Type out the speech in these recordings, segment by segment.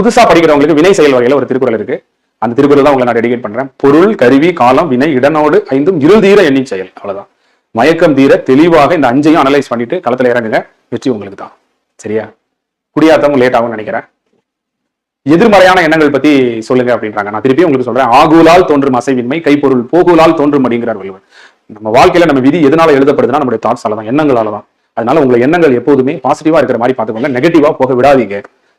புதுசா படிக்கிறவங்களுக்கு வினை செயல் வகையில் ஒரு திருக்குறள் இருக்கு. அந்த திருக்குறள் தான் உங்களை நான் டெடிகேட் பண்றேன். பொருள் கருவி காலம் வினை இடனோடு ஐந்தும் இருதீர எண்ணி செயல். அவ்வளவுதான். மயக்கம் தீர தெளிவாக இந்த அஞ்சையும் அனலைஸ் பண்ணிட்டு களத்தில் இறங்குங்க. வெற்றி உங்களுக்கு தான். சரியா? குடியாத்தவங்க லேட் ஆகும்னு நினைக்கிறேன். எதிர்மறையான எண்ணங்கள் பத்தி சொல்லுங்க அப்படின்றாங்க. நான் திருப்பி உங்களுக்கு சொல்றேன். ஆகுலால் தோன்றும் அசைவின்மை கைப்பொருள் போகுலால் தோன்றும் அப்படிங்கிறார் வள்ளுவர். நம்ம வாழ்க்கையில நம்ம விதி எதனால எழுதப்படுதுன்னா நம்மளுடைய தாட்ஸால தான் எண்ணங்களால தான் அதனால உங்களை எண்ணங்கள் எப்போதுமே பாசிட்டிவா இருக்கிற மாதிரி பாத்துக்கோங்க நெகட்டிவா போக விடாதீங்க.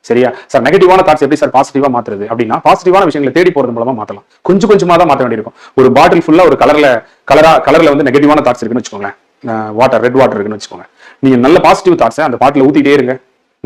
சரியா? சார் நெகட்டிவான தாட்ஸ் எப்படி சார் பாசிட்டிவா மாத்துறது? அப்படின்னா பாசிட்டிவான விஷயங்களை தேடி போறது மூலமா மாத்தலாம். கொஞ்சம் கொஞ்சமா தான் மாத்த வேண்டியிருக்கும். ஒரு பாட்டில் ஃபுல்லா ஒரு கலர்ல கலரா கலர்ல வந்து நெகட்டிவான தாட்ஸ் இருக்குன்னு வச்சுக்கோங்களேன். வாட்டர் ரெட் வாட்டர் இருக்குன்னு வச்சுக்கோங்க. நீங்க நல்ல பாசிட்டிவ் தாட்ஸை அந்த பாட்டில் ஊத்திட்டே இருங்க.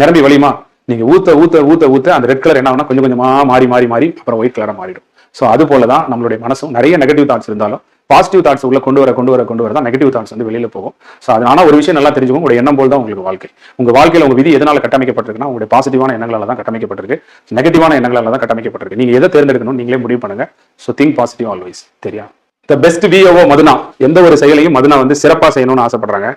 நிரம்பி வலிமா நீங்க ஊத்த ஊத்த ஊத்த ஊத்த அந்த ரெட் கலர் என்ன ஆகும்னா கொஞ்சம் கொஞ்சமா மாறி மாறி மாறி அப்புறம் ஒயிட் கலரா மாறிடும். ஸோ அது போல தான் நம்மளுடைய மனசும் நிறைய நெகட்டிவ் தாட்ஸ் இருந்தாலும் பாசிட்டிவ் தாட்ஸ் உள்ள கொண்டு வர கொண்டு வர கொண்டு வர தான் நெகட்டிவ் தாட்ஸ் வந்து வெளியில போகும். ஸோ அதனால ஒரு விஷயம் நல்லா தெரிஞ்சுக்கும் உங்களுடைய எண்ணம் போல் தான் உங்களுக்கு வாழ்க்கை. உங்க வாழ்க்கையில் உங்க விதி எதனால கட்டமைக்கப்பட்டிருக்குன்னா உங்களுடைய பாசிட்டிவான எண்ணங்களால தான் கட்டமைக்கப்பட்டிருக்கு. நெகட்டிவான எண்ணங்களால தான் கட்டமைக்கப்பட்டிருக்கு. நீங்க எதை தேர்ந்தெடுக்கணும் நீங்களே முடிவு பண்ணுங்க. ஸோ திங்க் பாசிட்டிவ் ஆல்வேஸ் தெரியா த பெஸ்ட் விஓ மதுனா. எந்த ஒரு செயலையும் மதுனா வந்து சிறப்பாக செய்யணும்னு ஆசைப்படுறாங்க.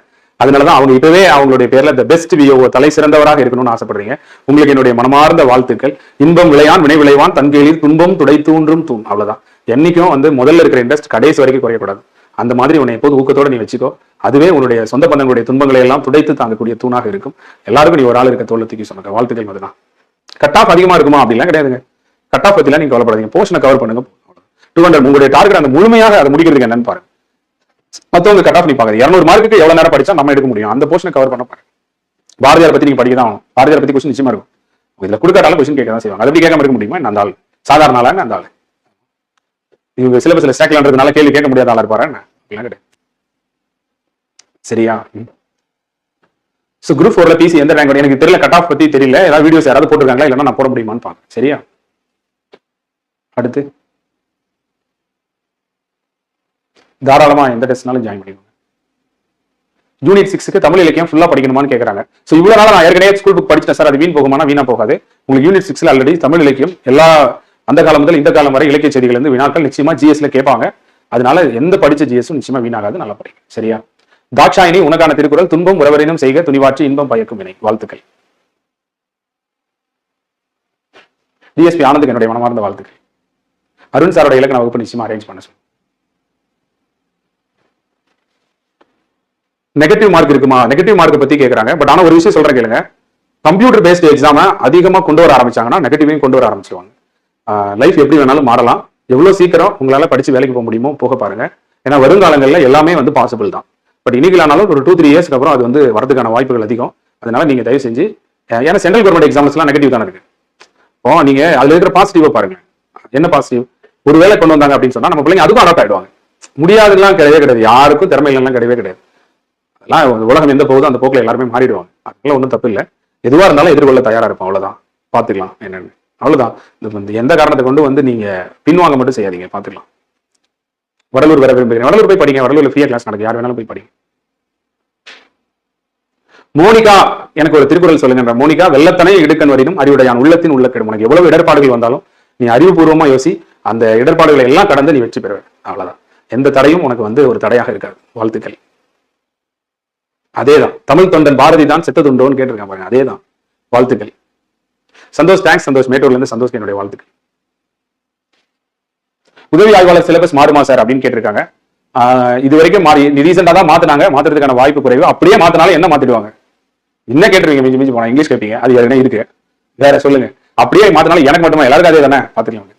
அதனாலதான் அவங்க இப்பவே அவங்களுடைய பேர்ல த பெஸ்ட் விஓ தலை சிறந்தவராக இருக்கணும்னு ஆசைப்படுறீங்க. உங்களுக்கு என்னுடைய மனமார்ந்த வாழ்த்துக்கள். இன்பம் விளையான் வினை விளைவான் தன்கையில் துன்பம் துடை தூன்றும் தூண். அவ்வளவுதான். என்னைக்கும் வந்து முதல்ல இருக்கிற இன்ட்ரெஸ்ட் கடைசி வரைக்கும் குறையக்கூடாது. அந்த மாதிரி உன்னை எப்போது ஊக்கத்தோட நீ வச்சுக்கோ. அதுவே உன்னுடைய சொந்த பந்தங்களுடைய துன்பங்களை எல்லாம் துடைத்து தாங்கக்கூடிய தூணாக இருக்கும். எல்லாருக்கும் நீ ஒரு ஆள் இருக்க தோல்ல தூக்கி சொன்ன வாழ்த்துக்கள் மதுனா கட் ஆஃப் அதிகமா இருக்குமா அப்படிலாம் கிடையாதுங்க. கட் ஆஃப் பத்திலாம் நீங்க கவலைப்படாதீங்க. போர்ஷனை கவர் பண்ணுங்க. டூ ஹண்ட்ரட் உங்களுடைய டார்கெட் அந்த முழுமையாக அதை முடிக்கிறதுக்கு என்னன்னு பாருங்க. மத்தவங்க கட் ஆஃப் நீ பாக்குறது இரநூறு மார்க்குக்கு எவ்வளவு நேரம் படிச்சா நம்ம எடுக்க முடியும். அந்த போர்ஷனை கவர் பண்ண பாருங்க பாரதியார் பத்தி நீங்க படிக்க தான் ஆகணும். பாரதியார் பத்தி கொஸ்டின் நிச்சயமா இருக்கும். இதுல கொடுக்காட்டாலும் கொஸ்டின் கேட்க தான் செய்வாங்க. அதை எப்படி கேட்காம இருக்க முடியுமா? என்ன அந்த ஆள். சாதாரண ஆளான்னு அந்த ஆள்? இவங்க சிலபஸ்ல சேர்க்கலான்றதுனால கேள்வி கேட்க முடியாத ஆளா இருப்பாரு என்ன? சரியா? ஸோ குரூப் ஃபோர்ல பிசி எந்த ரேங்க் எனக்கு தெரியல கட் ஆஃப் பத்தி தெரியல. ஏதாவது வீடியோஸ் யாராவது போட்டிருக்காங்களா? இல்லைன்னா நான் போட முடியுமான்னு பாங்க சரியா? அடுத்து. தாராளமாக எந்த டெஸ்ட்னாலும் ஜாயின் பண்ணிக்கோங்க. யூனிட் சிக்ஸ்க்கு தமிழ் இலக்கியம் ஃபுல்லாக படிக்கணுமான்னு கேட்குறாங்க ஸோ இவ்வளோ நாள் நான் ஏற்கனவே ஸ்கூல் புக் படிச்சிட்டேன் சார் அது வீண் போகுமானா வீணா போகாது. உங்களுக்கு யூனிட் சிக்ஸில் ஆல்ரெடி தமிழ் இலக்கியம் எல்லா அந்த காலம் முதல் இந்த காலம் வரை இலக்கிய செய்திகள் வந்து வினாக்கள் நிச்சயமா ஜிஎஸ்ல கேட்பாங்க. அதனால எந்த படிச்ச ஜிஎஸும் நிச்சயமா வீணாகாது நல்லா படிக்கும் சரியா? தாட்சாயினி உனக்கான திருக்குறள் துன்பம் உறவரினும் செய்க துணிவாற்றி இன்பம் பயக்கும் வினை. வாழ்த்துக்கள். டிஎஸ்பி ஆனந்துக்கு என்னுடைய மனமார்ந்த வாழ்த்துக்கள். அருண் சாரோட இலக்கண வகுப்பு நிச்சயமா அரேஞ்ச் பண்ண சொல்லு. நெகட்டிவ் மார்க் இருக்குமா? நெகட்டிவ் மார்க்கை பத்தி கேட்கறாங்க பட் ஆனா ஒரு விஷயம் சொல்றேன் கேளுங்க. கம்ப்யூட்டர் பேஸ்ட் எக்ஸாம அதிகமா கொண்டு வர ஆரம்பிச்சாங்கன்னா நெகட்டிவையும் கொண்டு வர ஆரம்பிச்சிருவாங்க. லைஃப் எப்படி வேணாலும் மாறலாம். எவ்வளவு சீக்கிரம் உங்களால படிச்சு வேலைக்கு போக முடியுமோ போக பாருங்க. ஏன்னா வருங்காலங்களில் எல்லாமே வந்து பாசிபிள் தான். பட் இன்னைக்கு ஒரு டூ த்ரீ இயர்ஸ்க்கு அப்புறம் அது வந்து வரதுக்கான வாய்ப்புகள் அதிகம். அதனால நீங்க தயவு செஞ்சு ஏன்னா சென்ட்ரல் கவர்மெண்ட் எக்ஸாம்ஸ்லாம் நெகட்டிவ் தானே இருக்கு. இப்போ நீங்க அதுல இருக்கிற பாசிட்டிவா பாருங்க. என்ன பாசிட்டிவ் ஒரு வேலை கொண்டு வந்தாங்க அப்படின்னு சொன்னா நம்ம பிள்ளைங்க அதுக்கும் அடாப்ட் ஆயிடுவாங்க. முடியாதுலாம் கிடையவே கிடையாது. யாருக்கும் திறமை இல்லைலாம் கிடையவே கிடையாது. அதெல்லாம் உலகம் எந்த போகுதோ அந்த போக்கில் எல்லாருமே மாறிடுவாங்க. அதெல்லாம் ஒன்றும் தப்பு இல்லை எதுவாக இருந்தாலும் எதிர்கொள்ள தயாராக இருப்போம் அவ்வளோதான் பார்த்துக்கலாம் என்னென்னு. அவ்வளோதான் இந்த எந்த காரணத்தை கொண்டு வந்து நீங்க பின்வாங்க மட்டும் செய்யாதீங்க. பார்த்துக்கலாம் வடலூர் வர விரும்புகிறேன். வடலூர் போய் படிங்க. வடலூர்ல ஃப்ரீயாக கிளாஸ் நடக்கு யார் வேணாலும் போய் படிங்க. மோனிகா எனக்கு ஒரு திருக்குறள் சொல்லுங்க. மோனிகா வெள்ளத்தனை இடுக்கன் வரினும் அறிவுடையான். உள்ளத்தின் உள்ள கெடும். உனக்கு எவ்வளவு இடர்பாடுகள் வந்தாலும் நீ அறிவுபூர்வமா யோசி அந்த இடர்பாடுகளை எல்லாம் கடந்து நீ வெற்றி பெறுவேன் அவ்வளவுதான். எந்த தடையும் உனக்கு வந்து ஒரு தடையாக இருக்காது. வாழ்த்துக்கள். அதேதான். தமிழ் தொண்டன் பாரதி தான் செத்ததுண்டோன்னு கேட்டிருக்கேன் பாருங்க. அதேதான். வாழ்த்துக்கள். சந்தோஷ் தேங்க்ஸ் சந்தோஷ். மேட்டூர்ல இருந்து சந்தோஷ் என்னுடைய வாழ்த்துக்கள். உதவி ஆய்வாளர் சிலபஸ் மாறுமா சார் அப்படின்னு கேட்டிருக்காங்க. இது வரைக்கும் மாறி ரீசெண்டாக தான் மாத்தினாங்க. மாத்துறதுக்கான வாய்ப்பு குறைவு. அப்படியே மாத்தினாலும் என்ன மாத்திடுவாங்க? என்ன கேட்டுருவீங்க மிஞ்சி மிஞ்சி போனா இங்கிலீஷ் கேட்பீங்க அது என்ன இருக்கு. வேற சொல்லுங்க. அப்படியே மாத்தினாலும் எனக்கு மட்டுமா? எல்லாருக்கும் அதே தானே பாத்துக்கலாம்.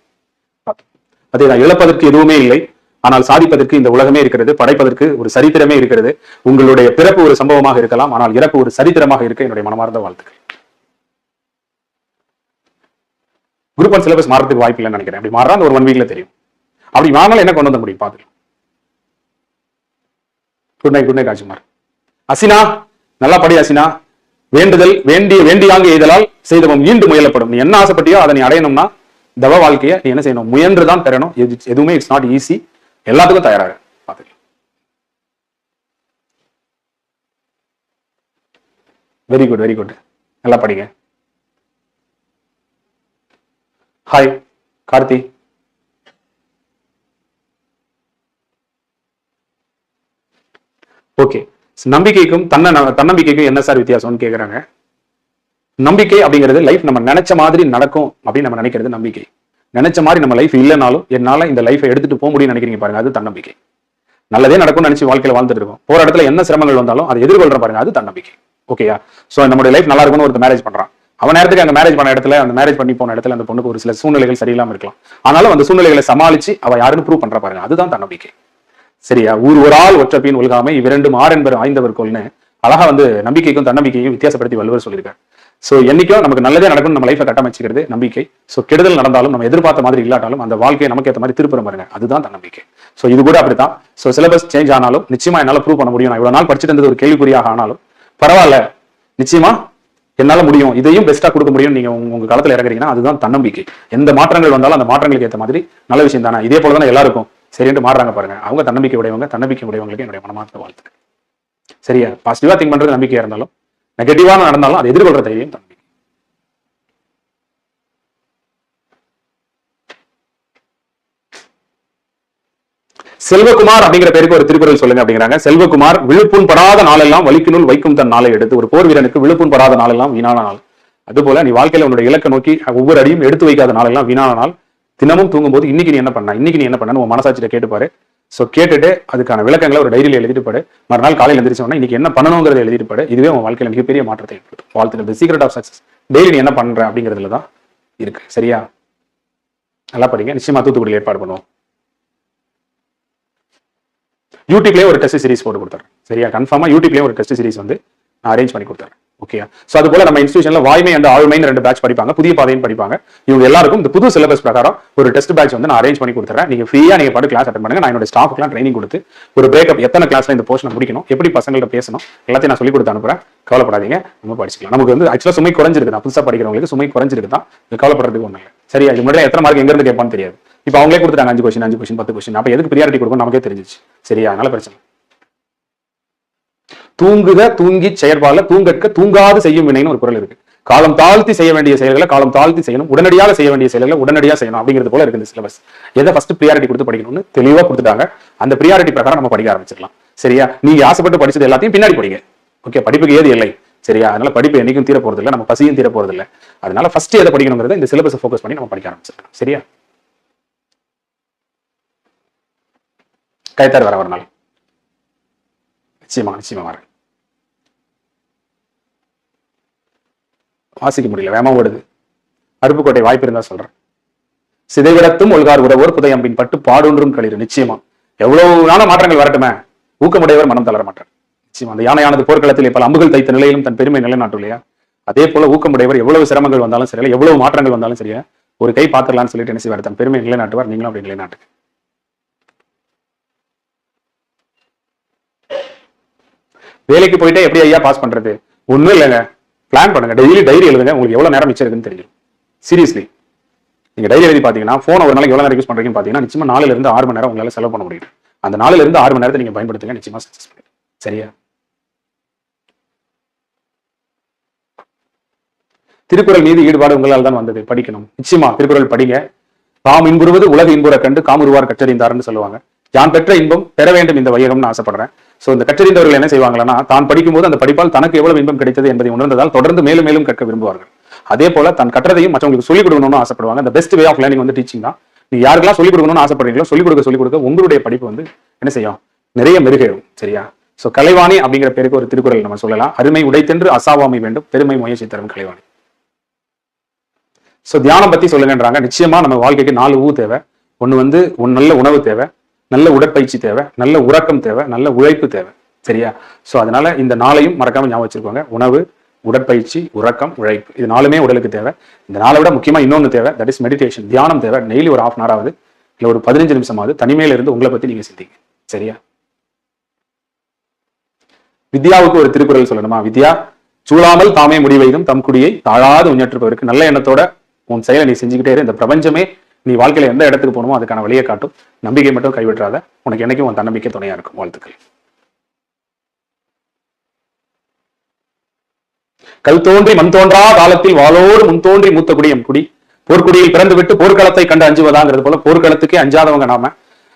அதேதான். இழப்பதற்கு எதுவுமே இல்லை. ஆனால் சாதிப்பதற்கு இந்த உலகமே இருக்கிறது படைப்பதற்கு ஒரு சரித்திரமே இருக்கிறது. உங்களுடைய பிறப்பு ஒரு சம்பவமாக இருக்கலாம் ஆனால் இறப்பு ஒரு சரித்திரமாக இருக்க என்னுடைய மனமார்ந்த வாழ்த்துக்கள். குரூப் ஒன் சிலபஸ் மாறதுக்கு வாய்ப்பு இல்லைன்னு நினைக்கிறேன். அப்படி மாறா அந்த ஒரு ஒன் வீக்ல தெரியும். அப்படி மாறினாலும் என்ன கொண்டு வந்த முடியும்? பாத்துக்கலாம் good night good night Rajkumar. Asina நல்லா படி அசினா. வேண்டுதல் வேண்டிய வேண்டியாங்க எய்தலால் செய்தவன் ஈண்டு முயலப்படும். நீ என்ன ஆசைப்பட்டியோ அதை நீ அடையணும்னா தவ வாழ்க்கையை நீ என்ன செய்யணும்? முயன்று தான் பெறணும். எது- எதுவுமே இட்ஸ் நாட் ஈஸி எல்லாத்துக்கும் தயாராக பார்த்துக்கலாம். வெரி குட் வெரி குட் நல்லா படிங்க. ஹாய் கார்த்தி. ஓகே நம்பிக்கைக்கும் தன்ன தன்னம்பிக்கைக்கும் என்ன சார் வித்தியாசம்னு கேக்குறாங்க? நம்பிக்கை அப்படிங்கிறது லைஃப் நம்ம நினைச்ச மாதிரி நடக்கும் அப்படின்னு நம்ம நினைக்கிறது நம்பிக்கை. நினைச்ச மாதிரி நம்ம லைஃப் இல்லைனாலும் என்னால இந்த லைஃபை எடுத்துட்டு போக முடியும்னு நினைக்கிறீங்க பாருங்க அது தன்னம்பிக்கை. நல்லதே நடக்கும்னு நினைச்சு வாழ்க்கையில வாழ்ந்துட்டு இருக்கோம். போற இடத்துல என்ன சிரமங்கள் வந்தாலும் அதை எதிர்கொள்ற பாருங்க அது தன்னம்பிக்கை. ஓகேயா சோ நம்மளுடைய லைஃப் நல்லா இருக்கும்னு ஒருத்தர் மேரேஜ் பண்றான். அவன் நேரத்துக்கு அங்க மேரேஜ் பண்ண இடத்துல அந்த மேரேஜ் பண்ணி போன இடத்துல அந்த பொண்ணுக்கு ஒரு சில சூழ்நிலைகள் சரியில்லாம இருக்கலாம். ஆனாலும் அந்த சூழ்நிலைகளை சமாளிச்சு அவ யாருன்னு ப்ரூவ் பண்ற பாருங்க அதுதான் தன்னம்பிக்கை. சரியா? ஊர் ஒரு ஆள் ஒற்றப்பின் ஒழுகாமை இவ்விரண்டும் ஆரென்பர் ஆய்ந்தவர் கொள்னு அழகா வந்து நம்பிக்கைக்கும் தன்னம்பிக்கையும் வித்தியாசப்படுத்தி வள்ளுவர் சொல்லியிருக்காரு. சோ என்னைக்கும் நமக்கு நல்லதே நடக்கும் நம்ம லைஃப்பை கட்டமைச்சிக்கிறது நம்பிக்கை. சோ கெடுதல் நடந்தாலும் நம்ம எதிர்பார்த்த மாதிரி இல்லாட்டாலும் அந்த வாழ்க்கையை நமக்கு ஏற்ற மாதிரி திருப்புற பாருங்க. அதுதான் தன்னம்பிக்கை சோ இது கூட அப்படித்தான். ஸோ சிலபஸ் சேஞ்ச் ஆனாலும் நிச்சயமா என்னால ப்ரூவ் பண்ண முடியும். நான் இவ்வளோ நாள் படிச்சுட்டு இருந்தது ஒரு கேள்விக்குறியாக ஆனாலும் பரவாயில்ல. நிச்சயமா என்னால முடியும். இதையும் பெஸ்ட்டாக கொடுக்க முடியும் நீங்க உங்க உங்க காலத்துல இறங்குறீங்கன்னா அதுதான் தன்னம்பிக்கை. எந்த மாற்றங்கள் வந்தாலும் அந்த மாற்றங்களுக்கு ஏற்ற மாதிரி நல்ல விஷயம் தானே. இதே போல தானே எல்லாருக்கும். சரின்ட்டு மாறுறாங்க பாருங்க. அவங்க தன்னம்பிக்கை உடையவங்க தன்னம்பிக்கை உடையவங்களுக்கு என்னுடைய மனமார்ந்த வாழ்த்துக்கள். சரியா? பாசிட்டிவாக திங்க் பண்றது நம்பிக்கையா இருந்தாலும் நெகட்டிவா நடந்தாலும் அதை எதிர்கொள்ற தைரியம் தன்னம்பிக்கை செல்வகுமார் அப்படிங்கிற பேருக்கு ஒரு திருக்குறள் சொல்லுங்க அப்படிங்கிறாங்க. செல்வகுமார் விழுப்புண் படாத நாளெல்லாம் வலிக்கினுள் வைக்கும் தன் நாளை எடுத்து ஒரு போர் வீரனுக்கு விழுப்புண் படாத நாளெல்லாம் வீணான நாள். அதுபோல நீ வாழ்க்கையில உன்னுடைய இலக்கை நோக்கி ஒவ்வொரு அடியும் எடுத்து வைக்காத நாளெல்லாம் வீணான நாள். தினமும் தூங்கும்போது இன்னைக்கு நீ என்ன பண்ண? இன்னைக்கு நீ என்ன பண்ண உன் மனசாட்சியில கேட்டுப்பாரு. ஸோ கேட்டுட்டு அதுக்கான விளக்கங்களை ஒரு டைரியில் எழுதிட்டு பாடு. மறுநாள் காலையில் எழுந்திரிச்சோம்னா இன்னைக்கு என்ன பண்ணணுங்கிறத எழுதிட்டு பாடு. இதுவே உன் வாழ்க்கையில் மிகப்பெரிய மாற்றத்தை ஏற்படுத்தும். வாழ்த்துக்கள். சீக்ரெட் ஆஃப் சக்ஸஸ் டெய்லி நீ என்ன பண்ணுற அப்படிங்கிறதுல தான் இருக்கு. சரியா? நல்லா படிங்க. நிச்சயமா தூத்துக்குடியில் ஏற்பாடு பண்ணுவோம். யூடியூப்லேயே ஒரு டெஸ்ட் சீரிஸ் போட்டு கொடுத்தாரு. சரியா? கன்ஃபார்மாக யூடியூப்லேயே ஒரு டெஸ்ட் சீரிஸ் வந்து நான் அரேஞ்ச் பண்ணி கொடுத்தாரு. ஓகே சோ அது போல நம்ம இன்ஸ்டியூஷன்ல வாய்மை அந்த ஆழ்மைன்னு ரெண்டு பேட்ச் படிப்பாங்க. புதிய பாதையும் படிப்பாங்க. இவங்க எல்லாருக்கும் இந்த புது சிலபஸ் பிரகாரம் ஒரு டெஸ்ட் பேட்ச் வந்து நான் அரேஞ்ச் பண்ணி கொடுத்துறேன். நீங்க ஃப்ரீயா நீங்க பாட்டு கிளாஸ் அட்டன் பண்ணுங்க. நான் என்னோட ஸ்டாஃப்க்குலாம் ட்ரைனிங் கொடுத்து ஒரு பிரேக்கப் எத்தனை கிளாஸ்ல இந்த போர்ஷன் முடிக்கணும் எப்படி பசங்கள்ட்ட பேசணும் எல்லாத்தையும் நான் சொல்லி கொடுத்து அனுப்புறேன். கவலைப்படாதீங்க. நம்ம படிச்சுக்கலாம். நமக்கு வந்து ஆக்சுவலா சுமை குறைஞ்சிருக்கு நான் புதுசா படிக்கிறவங்களுக்கு சுமை குறைஞ்சிருக்கு தான் கவலைப்படுறதுக்கு ஒண்ணு இல்லை. அது இது முன்னாடி எத்தனை மார்க் எங்க இருந்து கேட்பான்னு தெரியாது. இப்போ அவங்களே கொடுத்துட்டாங்க. அஞ்சு கொஸ்டின் அஞ்சு கொஸ்டின் பத்து கொஸ்டின் அப்ப எதுக்கு ப்ரியாரிட்டி கொடுக்கணும் நமக்கே தெரிஞ்சிச்சு சரியா? அதனால பிரச்சனை தூங்குக தூங்கி செயற்பால தூங்கற்க தூங்காது செய்யும் வினைன்னு ஒரு குரல் இருக்கு. காலம் தாழ்த்தி செய்ய வேண்டிய செயல்களை காலம் தாழ்த்தி செய்யணும். உடனடியாக செய்ய வேண்டிய செயல்களை உடனடியாக செய்யணும் அப்படிங்கிறது போல இருக்கு இந்த சிலபஸ் எதை ஃபர்ஸ்ட் ப்ரியாரிட்டி கொடுத்து படிக்கணும்னு தெளிவாக கொடுத்துட்டாங்க. அந்த ப்ரியாரிட்டி பிரகாரம் நம்ம படிக்க ஆரம்பிச்சிடலாம். சரியா? நீங்க ஆசைப்பட்டு படிச்சது எல்லாத்தையும் பின்னாடி படிங்க. ஓகே படிப்புக்கு ஏது இல்லை? சரியா? அதனால படிப்பு என்னைக்கும் தீர போறது இல்லை நம்ம பசியும் தீர போறது இல்லை. அதனால ஃபர்ஸ்ட் எதை படிக்கணுங்கிறத இந்த சிலபஸை ஃபோக்கஸ் பண்ணி நம்ம படிக்க ஆரம்பிச்சிடலாம். சரியா? கைத்தார் வர ஒரு நாள். நிச்சயமா நிச்சயமா வரேன். வாசிக்க முடியல வேமா ஓடுது. அருப்புக்கோட்டை வாய்ப்பு இருந்தா சொல்றேன். சிதைவிடத்தும் ஒல்கார் உறவோர் புதையம்பின் பட்டு பாடொன்றும் களிறு நிச்சயமா. எவ்வளவு நாள மாற்றங்கள் வரட்டுமே? ஊக்கமுடையவர் மனம் தளர மாட்டார். நிச்சயமா அந்த யானையானது போர்க்களத்தில் பல அம்புகள் தைத்த நிலையிலும் தன் பெருமை நிலைநாட்டும் இல்லையா அதே போல ஊக்கமுடையவர் எவ்வளவு சிரமங்கள் வந்தாலும் சரி எவ்வளவு மாற்றங்கள் வந்தாலும் சரியா ஒரு கை பாத்திரலாம்னு சொல்லிட்டு என்ன செய்வார்? தன் பெருமை நிலைநாட்டுவார் நீங்களும் அப்படி நிலைநாட்டுங்க. வேலைக்கு போயிட்டே எப்படி ஐயா பாஸ் பண்றது? ஒண்ணும் இல்லைங்க. பிளான் பண்ணுங்க. டெய்லி டைரி எழுதுங்க. உங்களுக்கு எவ்வளவு நேரம் மிச்சம் இருக்குன்னு தெரியும். சீரியஸ்லி நீங்க டைரி எழுதி பாத்தீங்கன்னா போன் ஒரு நாளைக்கு எவ்வளவு நேரம் யூஸ் பண்றீங்கன்னு பாத்தீங்கன்னா நிச்சயமா நாலுல இருந்து ஆறு மணி நேரம் உங்களால செலவு பண்ண முடியும். அந்த நாலுல இருந்து ஆறு மணி நேரத்தை நீங்க பயன்படுத்துங்க. நிச்சயமா சக்சஸ் பண்ணுங்க சரியா? திருக்குறள் மீது ஈடுபாடு உங்களால் தான் வந்தது. படிக்கணும். நிச்சயமா திருக்குறள் படிங்க. தாம் இன்புறுவது உலக இன்புற கண்டு காமுருவார் கற்றறிந்தார்னு சொல்லுவாங்க. யான் பெற்ற இன்பம் பெற வேண்டும் இந்த வையகம்னு ஆசைப்படுறேன். ஸோ இந்த கற்றறிந்தவர்கள் என்ன செய்வாங்கன்னா தான் படிக்கும்போது அந்த படிப்பால் தனக்கு எவ்வளவு இன்பம் கிடைத்தது என்பதை உணர்ந்ததால் தொடர்ந்து மேலும் மேலும் கற்க விரும்புவார்கள். அதே போல தன் கற்றதையும் மற்றவங்களுக்கு சொல்லிக் கொடுக்கணும்னு ஆசைப்படுவாங்க. இந்த பெஸ்ட் வே ஆஃப் லேர்னிங் வந்து டீச்சிங் தான். நீங்க யாருக்கெல்லாம் சொல்லிக் கொடுக்கணும்னு ஆசைப்படுறீங்களோ சொல்லிக் கொடுக்க சொல்லிக் கொடுக்க உங்களுடைய படிப்பு வந்து என்ன செய்யும்? நிறைய மெருகேறும். சரியா? ஸோ கலைவாணி அப்படிங்கிற பேருக்கு ஒரு திருக்குறள் நம்ம சொல்லலாம். அருமை உடைத்தென்று அசாவாமை வேண்டும். பெருமை முயற்சி தரும் கலைவாணி. ஸோ தியானம் பத்தி சொல்லுங்கன்றாங்க. நிச்சயமா நம்ம வாழ்க்கைக்கு நாலு ஊ தேவை. ஒன்று வந்து ஒரு நல்ல உணவு தேவை. நல்ல உடற்பயிற்சி தேவை நல்ல உறக்கம் தேவை நல்ல உழைப்பு தேவை சரியா? ஸோ அதனால இந்த நாளையும் மறக்காம ஞாபகம் வச்சிருக்கோங்க. உணவு உடற்பயிற்சி உறக்கம் உழைப்பு இது நாலுமே உடலுக்கு தேவை. இந்த நாளை விட முக்கியமா இன்னொன்னு தேவை தட் இஸ் மெடிடேஷன் தியானம் தேவை. டெய்லி ஒரு ஹாஃப் அன் ஆகுது இல்லை ஒரு பதினஞ்சு நிமிஷமாவது தனிமையில இருந்து உங்களை பத்தி நீங்க சிந்திங்க சரியா? வித்யாவுக்கு ஒரு திருக்குறள் சொல்லணுமா? வித்யா சூழாமல் தாமே முடிவெய்தும் தம் குடியை தாழாது உஞ்சற்றுப்பவருக்கு நல்ல எண்ணத்தோட உன் செயலை நீ செஞ்சுக்கிட்டே இரு. இந்த பிரபஞ்சமே நீ வாழ்க்கையில எந்த இடத்துக்கு போகணுமோ அதுக்கான வழியை காட்டும். நம்பிக்கை மட்டும் கைவிட்டுறாத. உனக்கு என்னைக்கும் உன் தன்னம்பிக்கை துணையா இருக்கும். வாழ்த்துக்கள். கல் தோன்றி மண் தோன்றா காலத்தில் வாளோடு முன் தோன்றி மூத்த குடியம் குடி. போர்க்குடியில் பிறந்து விட்டு போர்க்களத்தை கண்டு அஞ்சுவதாங்கிறது போல போர்க்களத்துக்கே அஞ்சாதவங்க நாம.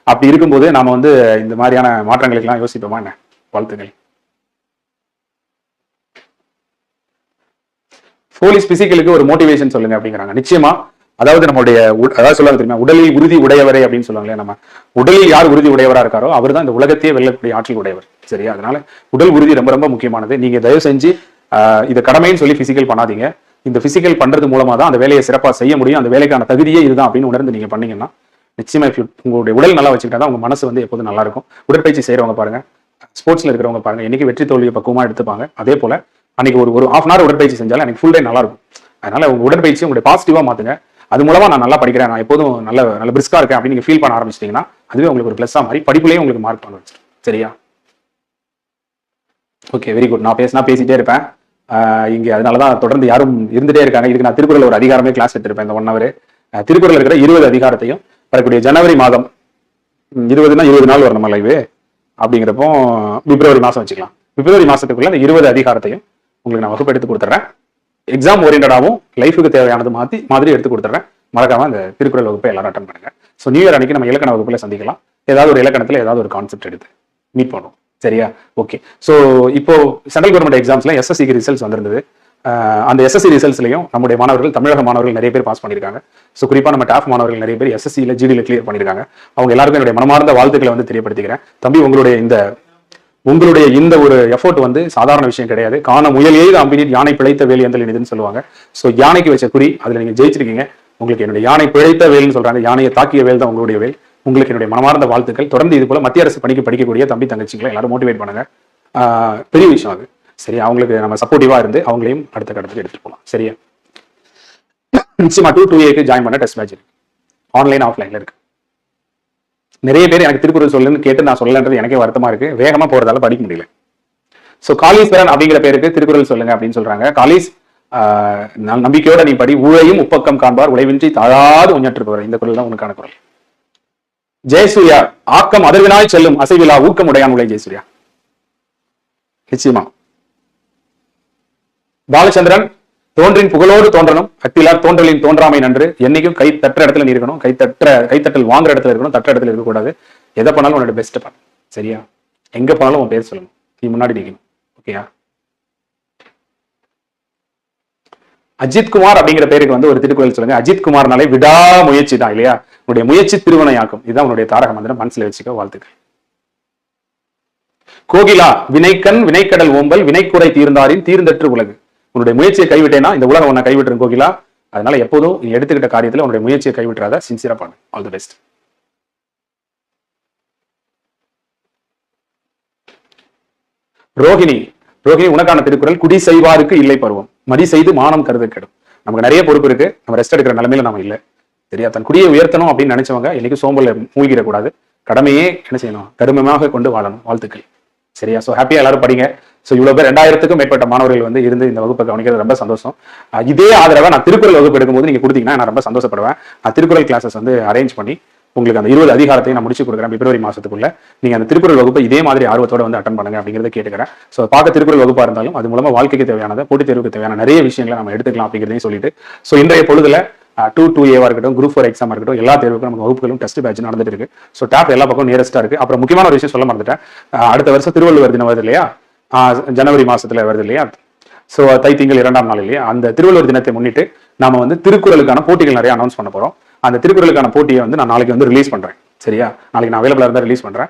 அப்படி இருக்கும்போது நாம வந்து இந்த மாதிரியான மாற்றங்களுக்கெல்லாம் யோசிப்போமா என்ன? வாழ்த்துக்கள். போலீஸ் பிசிக்கலுக்கு ஒரு மோட்டிவேஷன் சொல்லுங்க அப்படிங்கிறாங்க. நிச்சயமா அதாவது நம்மளுடைய அதாவது சொல்லுவாங்க தெரியுமா? உடலில் உறுதி உடையவரே அப்படின்னு சொல்லுவாங்களே நம்ம. உடலில் யார் உறுதி உடையவராக இருக்காரோ அவர் தான் இந்த உலகத்தையே வெல்லக்கூடிய ஆற்றல் உடையவர். சரியா? அதனால உடல் உறுதி ரொம்ப ரொம்ப முக்கியமானது. நீங்க தயவு செஞ்சு ஆஹ், இது கடமைன்னு சொல்லி பிசிக்கல் பண்ணாதீங்க. இந்த பிசிக்கல் பண்றது மூலமா தான் அந்த வேலையை சிறப்பாக செய்ய முடியும். அந்த வேலைக்கான தகுதியே இதுதான் அப்படின்னு உணர்ந்து நீங்க பண்ணீங்கன்னா நிச்சயமா உங்களுடைய உடல் நல்லா வச்சுக்கிட்டா தான் உங்க மனசு வந்து எப்போதும் நல்லா இருக்கும். உடற்பயிற்சி செய்யறவங்க பாருங்க. ஸ்போர்ட்ஸ்ல இருக்கிறவங்க பாருங்க. என்னைக்கு வெற்றி தோல்வியை பக்குவமா எடுத்துப்பாங்க. அதே போல அன்னைக்கு ஒரு ஒரு ஹாஃப் அன் ஹவர் உடற்பயிற்சி செஞ்சாலும் எனக்கு ஃபுல் டே நல்லா இருக்கும். அதனால உங்க உடற்பயிற்சி உங்களுடைய பாசிட்டிவா மாத்துங்க. அது மூலமாக நான் நல்லா படிக்கிறேன். நான் எப்போதும் நல்ல நல்ல பிரிஸ்காக இருக்கேன் அப்படின்னு நீங்கள் ஃபீல் பண்ண ஆரம்பிச்சிட்டீங்கன்னா அதுவே உங்களுக்கு ஒரு ப்ளஸ்ஸாக மாதிரி படிப்புலேயே உங்களுக்கு மார்க் பண்ண வச்சிடும் சரியா? ஓகே வெரி குட் நான் பேசினா பேசிகிட்டே இருப்பேன். இங்கே அதனால தான் தொடர்ந்து யாரும் இருந்துகிட்டே இருக்காங்க. இதுக்கு நான் திருக்குறள் ஒரு அதிகாரமே கிளாஸ் எடுத்திருப்பேன் இந்த ஒன் ஹவர் திருக்குறள் இருக்கிற இருபது அதிகாரத்தையும் வரக்கூடிய ஜனவரி மாதம் இருபதுனா இருபது நாள் வரும் நம்ம அப்படிங்கிறப்போ பிப்ரவரி மாதம் வச்சுக்கலாம். பிப்ரவரி மாதத்துக்குள்ளே அந்த இருபது அதிகாரத்தையும் உங்களுக்கு நான் வகுப்பு எடுத்து கொடுத்துட்றேன் எக்ஸாம் ஓரியன்டாகவும் லைஃபுக்கு தேவையானது மாற்றி மாதிரி எடுத்து கொடுத்துட்றேன். மறக்காம அந்த திருக்குறள் வகுப்பை எல்லாரும் அட்டன் பண்ணுங்க. ஸோ நியூ இயர் அன்னைக்கு நம்ம இலக்கண வகுப்புல சந்திக்கலாம். ஏதாவது ஒரு இலக்கணத்துல ஏதாவது ஒரு கான்செப்ட் எடுத்து மீட் பண்ணுவோம். சரியா? ஓகே ஸோ இப்போ சென்ட்ரல் கவர்மெண்ட் எக்ஸாம்ஸ்ல எஸ்எஸ்சிக்கு ரிசல்ட்ஸ் வந்திருந்தது. அந்த எஸ்எஸ்சி ரிசல்ட்ஸ்லையும் நம்முடைய மாணவர்கள் தமிழக மாணவர்கள் நிறைய பேர் பாஸ் பண்ணியிருக்காங்க. ஸோ குறிப்பாக நம்ம டாப் மாணவர்கள் நிறைய பேர் எஸ்எஸ்சியில் ஜிடியில் கிளியர் பண்ணியிருக்காங்க. அவங்க எல்லாருக்கும் என்னுடைய மனமார்ந்த வாழ்த்துக்களை வந்து தெரியப்படுத்திக்கிறேன். தம்பி உங்களுடைய இந்த உங்களுடைய இந்த ஒரு எஃபோர்ட் வந்து சாதாரண விஷயம் கிடையாது. காண முயல் எய்து அம்பினி யானை பிழைத்த வேல் அந்த இனிதுன்னு சொல்லுவாங்க. ஸோ யானைக்கு வச்ச குறி அதில் நீங்கள் ஜெயிச்சிருக்கீங்க. உங்களுக்கு என்னுடைய யானை பிழைத்த வேல்னு சொல்றாங்க. யானையை தாக்கிய வேல் தான் உங்களுடைய வேல். உங்களுக்கு என்னுடைய மனமார்ந்த வாழ்த்துக்கள். தொடர்ந்து இது போல மத்திய அரசு பணிக்கு படிக்கக்கூடிய தம்பி தங்கச்சிங்களை எல்லாரும் மோட்டிவேட் பண்ணுங்க. பெரிய விஷயம் அது. சரி அவங்களுக்கு நம்ம சப்போர்ட்டிவா இருந்து அவங்களையும் அடுத்த கட்டத்துக்கு எடுத்துட்டு போகலாம் சரியா? நிச்சயமா டூ டூ ஏக்கு ஜாயின் பண்ண டெஸ்ட் மேட்ச் இருக்கு. ஆன்லைன் ஆஃப்லைன்ல இருக்கு. நிறைய பேர் எனக்கு திருக்குறள் சொல்லுன்னு கேட்டு நான் சொல்லலன்றது எனக்கே வருத்தமா இருக்கு. வேகமா போறதால படிக்க முடியல. சோ காளீஸ்வரன் அப்படிங்கிற பேருக்கு திருக்குறள் சொல்லுங்க அப்படின்னு சொல்றாங்க. காளீஸ் நம்பிக்கையோட நீ படி ஊழையும் உப்பக்கம் காண்பார் உழைவின்றி தாழாது உஞ்சற்றுப்பவர் இந்த குரல் தான் உனக்கான குரல். ஜெயசூர்யா ஆக்கம் அதர்வினாய் செல்லும் அசைவிழா ஊக்கம் உடையான் உலை ஜெயசூர்யா. நிச்சயமா. பாலச்சந்திரன் தோன்றின் புகழோடு தோன்றணும். அத்திலார் தோன்றலின் தோன்றாமை நன்று. என்னைக்கும் கை தட்டுற இடத்துல நீ இருக்கணும். கை தட்டுற கைத்தட்டல் வாங்குற இடத்துல இருக்கணும். தட்டுற இடத்துல இருக்கக்கூடாது எதை பண்ணாலும் உன்னோட பெஸ்ட் பண்ண சரியா? எங்க போனாலும் உன் பேர் சொல்லணும். நீ முன்னாடி நிற்கணும் ஓகேயா? அஜித்குமார் அப்படிங்கிற பேருக்கு வந்து ஒரு திருக்குறள் சொல்லுங்க. அஜித்குமார்னாலே விடா முயற்சி தான் இல்லையா? உன்னுடைய முயற்சி திருவனையாக்கும் இதுதான் உன்னுடைய தாரக மந்திரம். மனசுல வச்சுக்க வாழ்த்துக்கள். கோகிலா வினைக்கண் வினைக்கடல் ஓம்பல் வினைக்குறை தீர்ந்தாரின் தீர்ந்தற்று உலகு. உன்னுடைய முயற்சியை கைவிட்டேன்னா இந்த உலகம் உன்னை கைவிட்டுரும் கோகிலா. அதனால எப்போதும் நீ எடுத்துக்கிட்ட காரியத்துல உன்னுடைய முயற்சியை கைவிட்டுறாத. சின்சியரா பண்ணு. All the best Rohini Rohini உனக்கான திருக்குறள் குடி செய்வாருக்கு இல்லை பருவம். மடி செய்து மானம் கருத கெடும். நமக்கு நிறைய பொறுப்பு இருக்கு. நம்ம ரெஸ்ட் எடுக்கிற நிலைமையில நம்ம இல்ல. சரியா தன் குடியை உயர்த்தணும் அப்படின்னு நினைச்சவங்க இன்னைக்கு சோம்பல மூழ்கிடக்கூடாது கடமையே என்ன செய்யணும்? கடுமையாக கொண்டு வாழணும். வாழ்த்துக்கள். சரியா? ஸோ ஹாப்பியா எல்லாரும் படிங்க. ஸோ இவ்வளவு பேர் ரெண்டாயிரத்துக்கும் மேற்பட்ட மாணவர்கள் வந்து இருந்து இந்த வகுப்பை கவனிக்கிறது ரொம்ப சந்தோஷம். இதே ஆதரவை நான் திருக்குறள் வகுப்பு எடுக்கும்போது நீங்க கொடுத்தீங்கன்னா நான் ரொம்ப சந்தோஷப்படுவேன். நான் திருக்குறள் கிளாஸஸ் வந்து அரேஞ்ச் பண்ணி உங்களுக்கு அந்த இருபது அதிகாரத்தையும் நான் முடிச்சு கொடுக்குறேன் பிப்ரவரி மாசத்துக்குள்ள. நீங்க அந்த திருக்குறள் வகுப்பை இதே மாதிரி ஆர்வத்தோட வந்து அட்டன் பண்ணுங்க அப்படிங்கிறத கேட்டுக்கிறேன். ஸோ பார்க்க திருக்குறள் வகுப்பா இருந்தாலும் அது மூலமா வாழ்க்கைக்கு தேவையானதை போட்டித் தேர்வுக்கு தேவையான நிறைய விஷயங்களை நம்ம எடுத்துக்கலாம் அப்படிங்கிறதையும் சொல்லிட்டு. ஸோ இன்றைய பொழுதுல டூ டூ ஏவா இருக்கட்டும் குரூப் ஃபோர் எக்ஸாம் இருக்கட்டும் எல்லா தேர்வுக்கும் நமக்கு வகுப்புகளும் டெஸ்ட் பேட்ச் நடந்துட்டு இருக்கு. ஸோ டேப் எல்லா பக்கம் நியரஸ்டா இருக்கு. அப்புறம் முக்கியமான ஒரு விஷயம் சொல்ல மறந்துட்டேன். அடுத்த வருஷம் திருவள்ளுவர் தினம் வருது இல்லையா? ஜனவரி மாசத்துல வருது இல்லையா? ஸோ தை திங்கள் இரண்டாம் நாள் இல்லையா? அந்த திருவள்ளுவர் தினத்தை முன்னிட்டு நாம வந்து திருக்குறளுக்கான போட்டிகள் நிறைய அனௌன்ஸ் பண்ண போறோம். அந்த திருக்குறளுக்கான போட்டியை வந்து நான் நாளைக்கு வந்து ரிலீஸ் பண்றேன். சரியா? நாளைக்கு நான் அவைலபிளா இருந்தால் ரிலீஸ் பண்றேன்.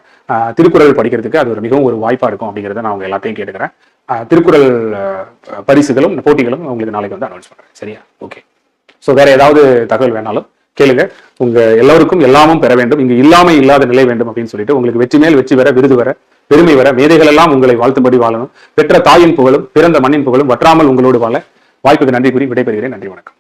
திருக்குறள் படிக்கிறதுக்கு அது ஒரு மிகவும் ஒரு வாய்ப்பா இருக்கும் அப்படிங்கிறத நான் உங்கள் எல்லாத்தையும் கேட்டுக்கிறேன். திருக்குறள் பரிசுகளும் போட்டிகளும் போட்டிகளும் உங்களுக்கு நாளைக்கு வந்து அனௌன்ஸ் பண்றேன். சரியா? ஓகே ஸோ வேற ஏதாவது தகவல் வேணாலும் கேளுங்க. உங்க எல்லோருக்கும் எல்லாமும் பெற வேண்டும். இங்கு இல்லாமை இல்லாத நிலை வேண்டும் அப்படின்னு சொல்லிட்டு உங்களுக்கு வெற்றி மேல் வெற்றி வர விருது வர பெருமை வர மேதைகள் எல்லாம் உங்களை வாழ்த்தும்படி வாழணும். பெற்ற தாயின் புகழும் பிறந்த மண்ணின் புகழும் வற்றாமல் உங்களோடு வாழ வாய்ப்புக்கு நன்றி கூறி விடைபெறுகிறேன். நன்றி வணக்கம்.